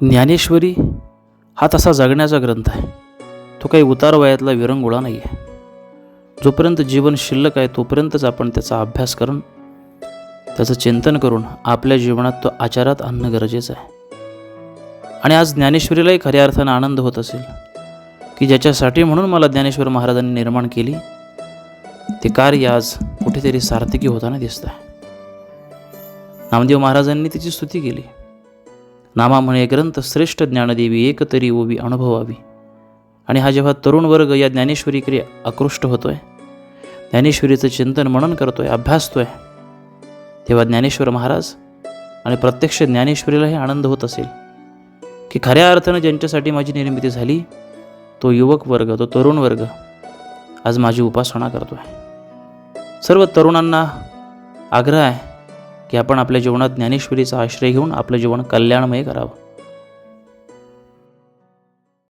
ज्ञानेश्वरी हा तसा जगण्याचा ग्रंथ आहे. तो काही उतार वयातला विरंगुळा नाही आहे जोपर्यंत जीवन शिल्लक आहे तोपर्यंतच आपण त्याचा अभ्यास करून त्याचं चिंतन करून आपल्या जीवनात तो आचारात आणणं गरजेचं आहे. आणि आज ज्ञानेश्वरीलाही खऱ्या अर्थानं आनंद होत असेल की ज्याच्यासाठी म्हणून मला ज्ञानेश्वर महाराजांनी निर्माण केली ते कार्य आज कुठेतरी सार्थकी होताना दिसत आहे नामदेव महाराजांनी तिची स्तुती केली. नामा म्हणे ग्रंथ श्रेष्ठ ज्ञानदेवी एकतरी ओवी अनुभवावी. आणि हा जेव्हा तरुण वर्ग या ज्ञानेश्वरीकडे आकृष्ट होतोय ज्ञानेश्वरीचं चिंतन मनन करतोय अभ्यासतोय तेव्हा ज्ञानेश्वर महाराज आणि प्रत्यक्ष ज्ञानेश्वरीलाही आनंद होत असेल की खऱ्या अर्थानं ज्यांच्यासाठी माझी निर्मिती झाली तो युवक वर्ग तो तरुण वर्ग आज माझी उपासना करतो आहे सर्व तरुणांना आग्रह आहे की आपण आपल्या जीवनात ज्ञानेश्वरीचा आश्रय घेऊन आपलं जीवन कल्याणमय करावं.